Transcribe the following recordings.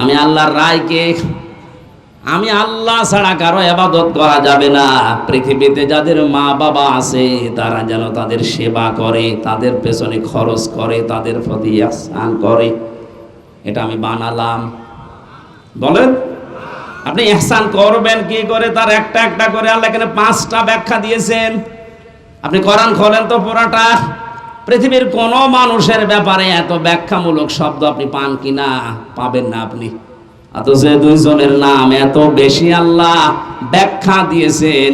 আমি আল্লাহর রায়কে, আমি আল্লাহ ছাড়া কারও আবাদত করা যাবে না। পৃথিবীতে যাদের মা বাবা আছে, তারা যেন তাদের সেবা করে, তাদের পেছনে খরচ করে, তাদের প্রতি আসান করে। এটা আমি বানালাম। বলেন, আপনি এহসান করবেন কি করে? তার একটা একটা করে আল্লাহ এখানে পাঁচটা ব্যাখ্যা দিয়েছেন। আপনি কোরআন খোলেন তো পুরাটা। পৃথিবীর কোন মানুষের ব্যাপারে এত ব্যাখ্যামূলক শব্দ আপনি পান কিনা পাবেন না আপনি। অথচ দুইজনের নাম এত বেশি আল্লাহ ব্যাখ্যা দিয়েছেন।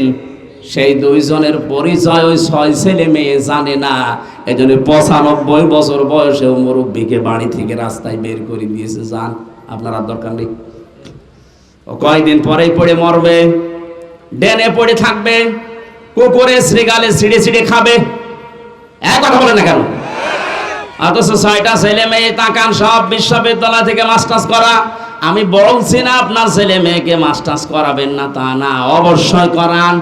সেই দুইজনের পরিচয় ওই ছয় ছেলে মেয়ে জানে না। এই জন্য পঁচানব্বই বছর বয়সে মুরব্বীকে বাড়ি থেকে রাস্তায় বের করে দিয়েছে। যান আপনার আর দরকার নেই। ও কয়েকদিন পরেই পড়ে মরবে, ডেনে পড়ে থাকবে কুকুরে শ্রীগালে ছিঁড়ে ছিঁড়ে খাবে। এক কথা বলে না কেন? অথচ ছয়টা ছেলে মেয়ে তাকান, সব বিশ্ববিদ্যালয় থেকে মাস্টার্স করা। আমি বলছি না আপনার ছেলে মেয়েকে মাস্টার্স করাবেন না, তা না, অবশ্যই করান।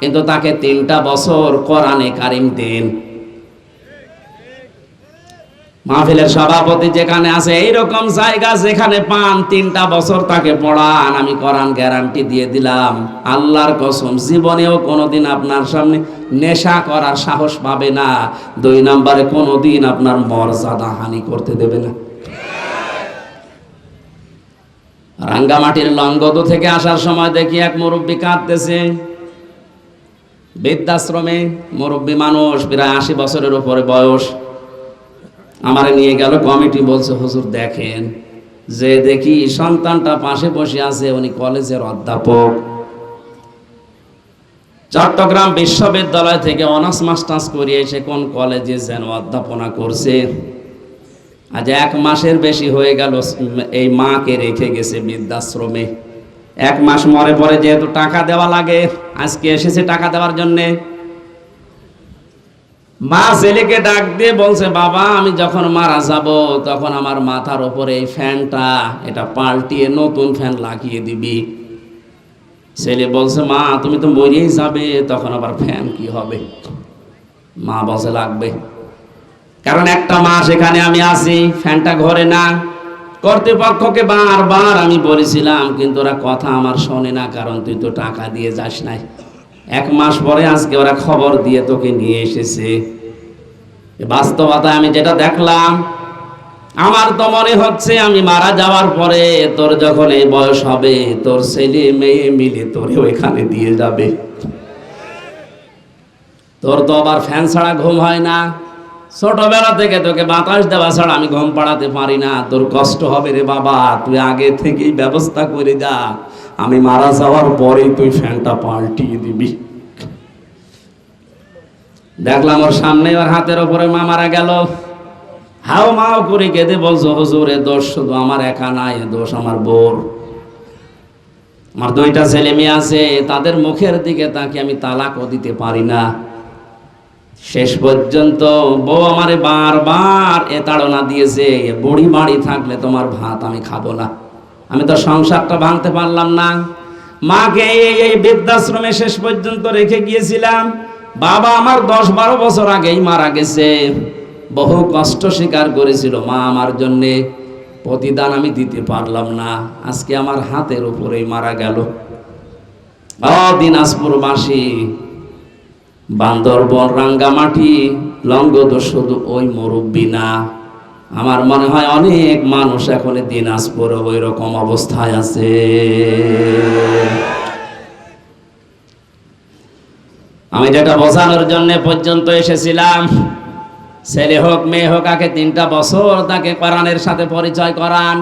কিন্তু তাকে তিনটা বছর কোরআনে কারিম দিন। মাহফিলের সভাপতি যেখানে আছে, এইরকম জায়গা যেখানে পান, তিনটা বছর তাকে পড়ান, আমি কোরআন গ্যারান্টি দিয়ে দিলাম। আল্লাহর কসম, জীবনেও কোনোদিন আপনার সামনে নেশা করার সাহস পাবে না। দুই নম্বরে, কোনোদিন আপনার মর্যাদা হানি করতে দেবে না। রাঙ্গামাটির লঙ্গদ থেকে আসার সময় দেখি এক মুরব্বী কাঁদতেছে। বৃদ্ধাশ্রমে মুরব্বী মানুষ, প্রায় আশি বছরের উপরে বয়স। আমারে নিয়ে গেল, কমিটি বলছে, হুজুর, দেখেন যে দেখি সন্তানটা পাশে বসে আছে, উনি কলেজের অধ্যাপক। চট্টগ্রাম বিশ্ববিদ্যালয় থেকে অনার্স মাস্টার্স করে এসে কোন কলেজে যেন অধ্যাপনা করছে। আজ এক মাসের বেশি হয়ে গেল, এই মাকে রেখে গেছে বৃদ্ধাশ্রমে। এক মাস মরে পরে যেহেতু টাকা দেওয়া লাগে, আজকে এসেছে টাকা দেওয়ার জন্যে। মা ছেলেকে ডাক দিয়ে বলছে, বাবা, আমি যখন মারা যাব, তখন আমার মাথার ওপরে এই ফ্যানটা, এটা পাল্টিয়ে নতুন ফ্যান লাগিয়ে দিবি। ছেলে বলছে, মা, তুমি তো মরিয়েই যাবে, তখন আবার ফ্যান কি হবে? মা বলছে, লাগবে। কারণ একটা মাস এখানে আমি আছি, ফ্যানটা ঘরে না। কর্তৃপক্ষকে বারবার আমি বলেছিলাম, কিন্তু ওরা কথা আমার শোনে না, কারণ তুই তো টাকা দিয়ে যাস নাই। এক মাস পরে আজকে ওরা খবর দিয়ে তোকে নিয়ে এসেছে। এ বাস্তবতায় আমি যেটা দেখলাম, আমার তো মনে হচ্ছে আমি মারা যাওয়ার পরে তোর যখন এই বয়স হবে, তোর ছেলে মেয়ে মিলে তোরে ওইখানে দিয়ে যাবে। তোর তো আবার ফ্যান ছাড়া ঘুম হয় না। ছোটবেলা থেকে তোকে বাতাস দেওয়া ছাড়া আমি ঘুম পাড়াতে পারি না। তোর কষ্ট হবে রে বাবা, তুই আগে থেকেই ব্যবস্থা করে যা। আমি মারা যাওয়ার পরেই তুই ফ্যানটা পাল্টিয়ে দিবি। দেখলাম ওর সামনে ওর হাতের ওপরে মা মারা গেল। হাও মাও করে কেঁদে বলছো, হুজুর এ দোষ শুধু আমার একা নাই, এ দোষ আমার বোর। আমার দুইটা ছেলে মেয়ে আছে, তাদের মুখের দিকে তাকে আমি তালাকও দিতে পারি না। শেষ পর্যন্ত বউ আমারে বারবার এ তাড়না দিয়েছে বুড়ি বাড়ি থাকলে তোমার ভাত আমি খাব না। আমি তো সংসারটা ভাঙতে পারলাম না। মাকে এই বৃদ্ধাশ্রমে শেষ পর্যন্ত রেখে গিয়েছিলাম। বাবা আমার দশ বারো বছর আগেই মারা গেছে। বহু কষ্ট স্বীকার করেছিল মা আমার জন্যে। প্রতিদান আমি দিতে পারলাম না। আজকে আমার হাতের উপরেই মারা গেল। দিনাজপুরবাসী বান্দরবন রাঙ্গামাটি লঙ্গদ শুধু ওই মুরব্বী না। আমার মনে হয় অনেক মানুষ এখন দিনাজপুর ওই রকম অবস্থায় আছে। আমি যেটা বোঝানোর জন্য পর্যন্ত এসেছিলাম, ছেলে হোক, মেয়ে হোক, আগে তিনটা বছর তাকে কোরআনের সাথে পরিচয় করান।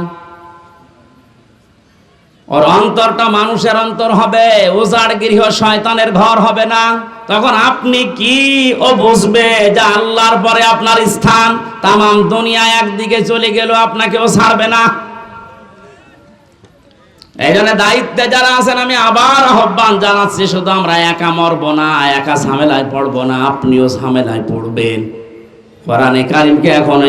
ওর অন্তরটা মানুষের অন্তর হবে, উজাড় গৃহ শয়তানের ঘর হবে না। তখন আপনি কি ও বুঝবে যে আল্লাহর পরে আপনার স্থান? তামাম দুনিয়া একদিকে চলে গেল আপনাকে ও ছাড়বে না। এই জন্য দায়িত্বে যারা আছেন, আমি আবার আহ্বান জানাচ্ছি, শুধু আমরা একা মরব না, একা ঝামেলায় পড়ব না, আপনিও ঝামেলায় পড়বেন। কোরআনে কারিমকে এখন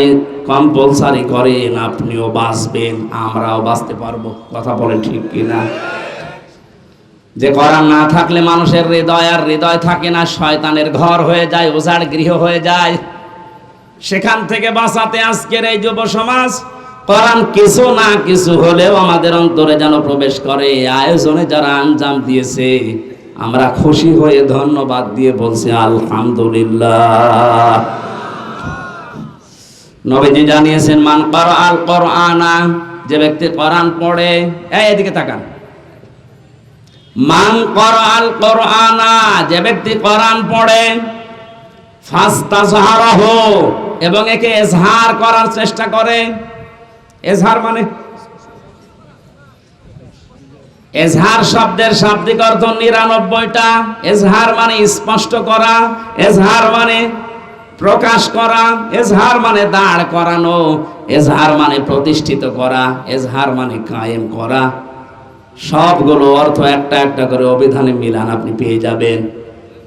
কম্পালসারি করেন আপনিও বাঁচবেন, আমরাও বাঁচতে পারব। কথা বলেন ঠিক কিনা? যে কোরআন না থাকলে মানুষের হৃদয় আর হৃদয় থাকে না, শয়তানের ঘর হয়ে যায় ওজাড় গৃহ হয়ে যায়। সেখান থেকে বাঁচাতে আজকের এই যুব সমাজ, কোরআন কিছু না কিছু হলেও আমাদের অন্তরে যেন প্রবেশ করে। আয়োজনে যারা আঞ্জাম দিয়েছে, আমরা খুশি হয়ে ধন্যবাদ দিয়ে বলছি, আলহামদুলিল্লাহ। নবীজি জানিয়েছেন, মান কর আল কোরআনা যে ব্যক্তি কোরআন পড়ে, এই এদিকে তাকান। মান কর আল কোরআনা যে ব্যক্তি কোরআন পড়ে এবং একে এজহার করার চেষ্টা করে। এজহার মানে? এজহার শব্দের শাব্দিক অর্থ নিরানব্বইটা। এজহার মানে স্পষ্ট করা। এজহার মানে প্রকাশ করা, এজহার মানে দাঁড় করানো, এজহার মানে প্রতিষ্ঠিত করা, এজহার মানে কায়েম করা। সবগুলো অর্থ একটা একটা করে অভিধানে মিলান আপনি পেয়ে যাবেন।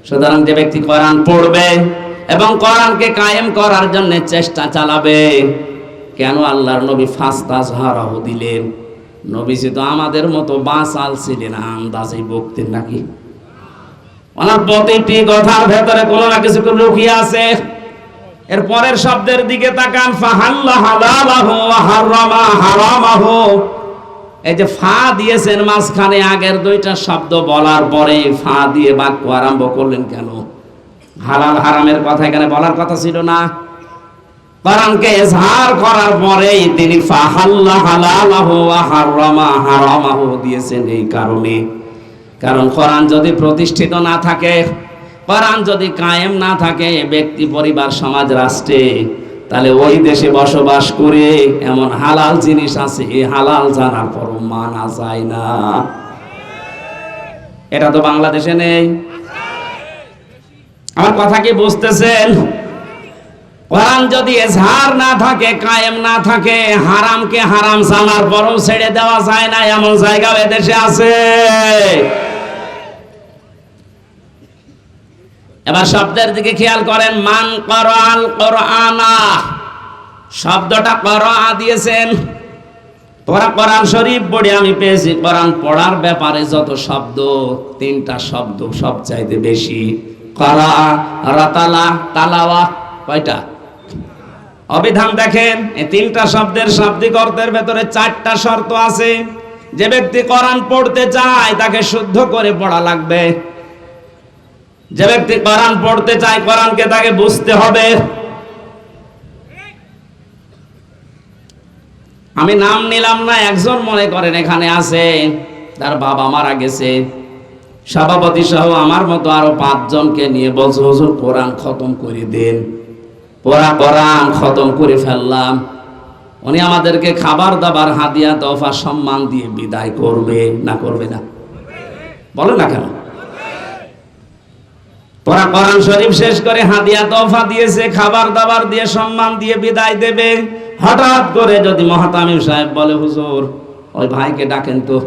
সুতরাং যে ব্যক্তি কোরআন পড়বে এবং কোরআনকে কায়েম করার জন্য চেষ্টা চালাবে, কেন আল্লাহর নবী ফাস্তাজ হারাহ দিলেন? নবীজি তো আমাদের মতো বাঁচাল ছিলেন, আন্দাজে বকতেন নাকি? ওনার প্রতিটি কথার ভেতরে কোনো না কিছু লুকিয়ে আছে। এর পরের শব্দের দিকে তাকান এই যে ফা দিয়েছেন মাঝখানে, আগের দুইটা শব্দ বলার পরে ফা দিয়ে বাক্য আরম্ভ করলেন কেন? হালাল হারামের কথা এখানে বলার কথা ছিল না। কোরআনকে এজহার করার পরেই তিনি ফাহাল্লা হালালাহু ওয়া হারামা হারামাহু দিয়েছেন এই কারণে। কারণ কোরআন যদি প্রতিষ্ঠিত না থাকে কোরআন যদি কায়েম না থাকে ব্যক্তি, পরিবার, সমাজ, রাষ্ট্রে, তাহলে ওই দেশে বসবাস করে এমন হালাল জিনিস আছে, এই হালাল জানার পর মানা যায় না। এটা তো বাংলাদেশে নেই। আমার কথা কি বুঝতেছেন? কোরআন যদি এজহার না থাকে, কায়েম না থাকে, হারামকে হারাম জানার পরও ছেড়ে দেওয়া যায় না, এমন জায়গা এদেশে আছে। এবার শব্দের দিকে খেয়াল করেন, মান করআল কোরআনা। শব্দটা করআ দিয়েছেন। তোরা কোরআন শরীফ পড়ে আমি পেয়েছি, কোরআন পড়ার ব্যাপারে যত শব্দ, তিনটা শব্দ সব চাইতে বেশি। করা, রাতালা, তালাওয়া, কয়টা? অবিধান দেখেন, এই তিনটা শব্দের শাব্দিক অর্থের ভেতরে চারটা শর্ত আছে। যে ব্যক্তি কোরআন পড়তে চায়, তাকে শুদ্ধ করে পড়া লাগবে। যে ব্যক্তি কোরআন পড়তে চায়, কোরআনকে তাকে বুঝতে হবে। আমি নাম নিলাম না, একজন মনে করেন এখানে আছে, তার বাবা মারা গেছে। সভাপতি সহ আমার মতো আরও পাঁচজনকে নিয়ে বলছে, হুজুর, কোরআন খতম করে দেন। পড়া, কোরআন খতম করে ফেললাম। উনি আমাদেরকে খাবার দাবার, হাদিয়া তফা সম্মান দিয়ে বিদায় করবে না করবে না? বলে না কেন? পড়া কোরআন শরীফ শেষ করে হাদিয়া তফা দিয়েছে, খাবার দাবার দিয়ে সম্মান দিয়ে বিদায় দেবে। হঠাৎ করে যদি মহাতামিম সাহেব বলে, হুজুর, ওই ভাইকে ডাকেন তো।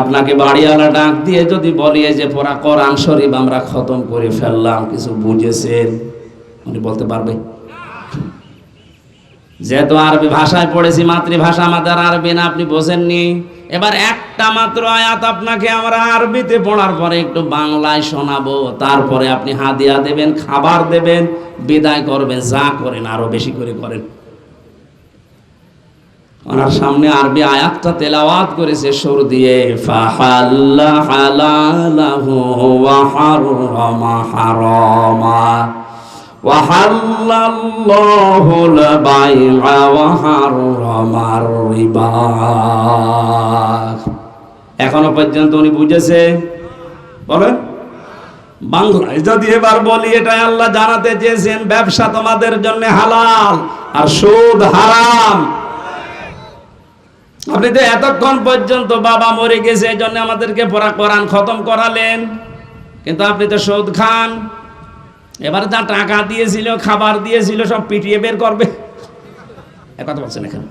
আপনাকে বাড়িওয়ালা ডাক দিয়ে যদি বলি যে পড়া কোরআন শরীফ আমরা খতম করে ফেললাম, কিছু বুঝেছেন? উনি বলতে পারবে। যেহেতু আরবি ভাষায় পড়েছি, মাতৃভাষা আমাদের আরবি না, আপনি বোঝেননি। এবার একটা মাত্র আয়াত আপনাকে আমরা আরবিতে পড়ার পরে একটু বাংলায় শোনাবো। তারপরে আপনি হাদিয়া দেবেন, খাবার দেবেন, বিদায় করবেন, যা করেন আরও বেশি করে করেন। ওনার সামনে আরবি আয়াতটা তেলাওয়াত করেছে সুর দিয়ে, ফাহাল্লা হালালাহু ওয়া হাররামা হারামা وحل الله البيع وحرم الربا এখনো পর্যন্ত উনি বুঝেছে বলেন বাংলায় যদি এবার বলি এটাই আল্লাহ জানাতে চেয়েছেন ব্যবসা তোমাদের জন্য হালাল আর সুদ হারাম আপনি তো এতক্ষণ পর্যন্ত বাবা মরে গেছে এই জন্য আমাদেরকে পড়া কোরআন খতম করালেন কিন্তু আপনি তো সুদ খান এবার যা টাকা দিয়েছিল, খাবার দিয়েছিল, সব পিটিয়ে বের করবে। কথা বলছেন এখানে।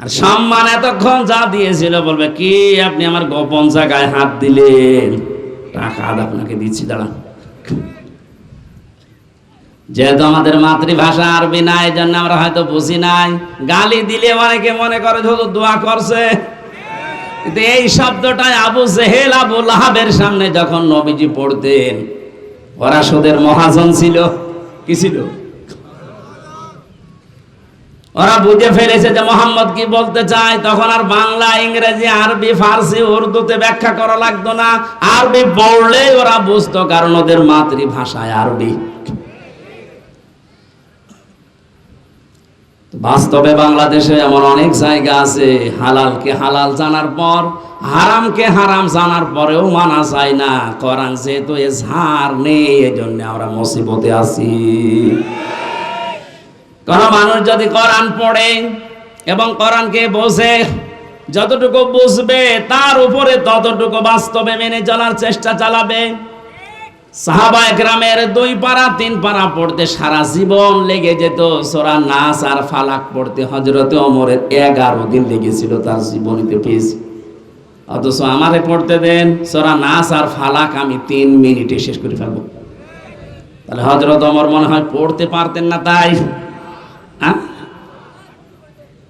আর সম্মান এতক্ষণ যা দিয়েছিল বলবে, কি আপনি আমার গোপন জায়গায় হাত দিলেন? টাকা আপনাকে দিচ্ছি, দাঁড়ান। যেহেতু আমাদের মাতৃভাষা আরবি না এই জন্য আমরা হয়তো বুঝি নাই। গালি দিলে অনেকে মনে করে যেহেতু দোয়া করছে। কিন্তু এই শব্দটাই আবু জেহেল আবু লাহাবের সামনে যখন নবীজি পড়তেন ওরা সুদের মহাজন ছিল। কি ছিল? ওরা বুঝে ফেলেছে যে মোহাম্মদ কি বলতে চায়। তখন আর বাংলা, ইংরেজি, আরবি, ফার্সি, উর্দুতে ব্যাখ্যা করা লাগতো না। আরবি পড়লেই ওরা বুঝতো, কারণ ওদের মাতৃভাষায় আরবি। বাস্তবে বাংলাদেশে এমন অনেক জায়গা আছে, হালালকে হালাল জানার পর, হারামকে হারাম জানার পরেও মানা যায় না। কোরআন যেহেতু এ ঝাড় নেই এই জন্য আমরা মুসিবতে আছি। কোন মানুষ যদি কোরআন পড়ে এবং কোরআনকে বোঝে, যতটুকু বুঝবে, তার উপরে ততটুকু বাস্তবে মেনে চলার চেষ্টা চালাবে। সাহাবা একরামের দুই পারা, তিন পারা পড়তে সারা জীবন লেগে যেত। সোরা নাস আর ফালাক পড়তে হজরতে অমরের এগারো দিন লেগেছিল তার জীবনীতে পেয়েছি অথচ আমারে পড়তে দেন, সোরা নাস আর ফালাক আমি তিন মিনিটে শেষ করে ফেলব। তাহলে হজরত অমর মনে হয় পড়তে পারতেন না তাই?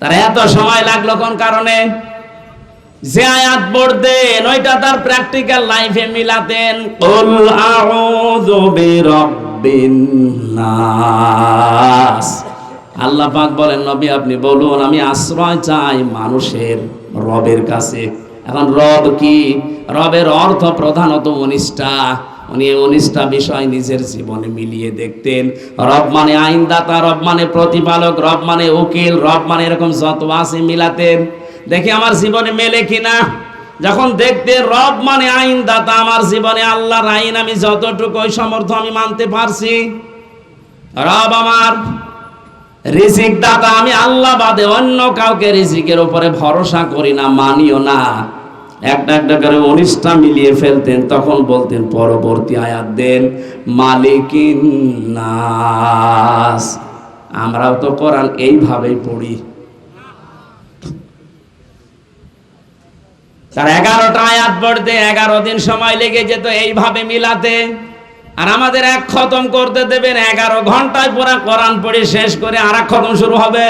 তার এত সময় লাগল কোন কারণে? যে আয়াত পড়তেন ওইটা তার প্র্যাকটিক্যাল লাইফে মিলাতেন। কুল আউযু বিরাব্বিন নাস। আল্লাহ পাক বলেন নবী আপনি বলুন আমি আশ্রয় চাই মানুষের রবের কাছে। এখন রব কি? রবের অর্থ প্রধানত উনিশটা উনি উনিশটা বিষয় নিজের জীবনে মিলিয়ে দেখতেন। রব মানে আইনদাতা রব মানে প্রতিপালক রব মানে উকিল রব মানে এরকম যত আছে মিলাতেন। দেখি আমার জীবনে মেলে কিনা। যখন দেখতে রব মানে আইন দাতা আমার জীবনে আল্লাহর আইন আমি যতটুকু ওই সমর্থ আমি মানতে পারছি। রব আমার রিজিক দাতা আমি আল্লাহ বাদে অন্য কাউকে রিজিকের উপরে ভরসা করি না, মানিও না। একটা একটা করে উনিশটা মিলিয়ে ফেলতেন, তখন বলতেন, পরবর্তী আয়াত দেন, মালিকিন নাস। আমরাও তো কোরআন এইভাবেই পড়ি। তার এগারোটা আয়াত পড়তে এগারো দিন সময় লেগে যেত এইভাবে মিলাতে। আর আমাদের এক খতম করতে দেবেন এগারো ঘন্টায় পুরা কোরআন পড়ে শেষ করে আর খতম শুরু হবে।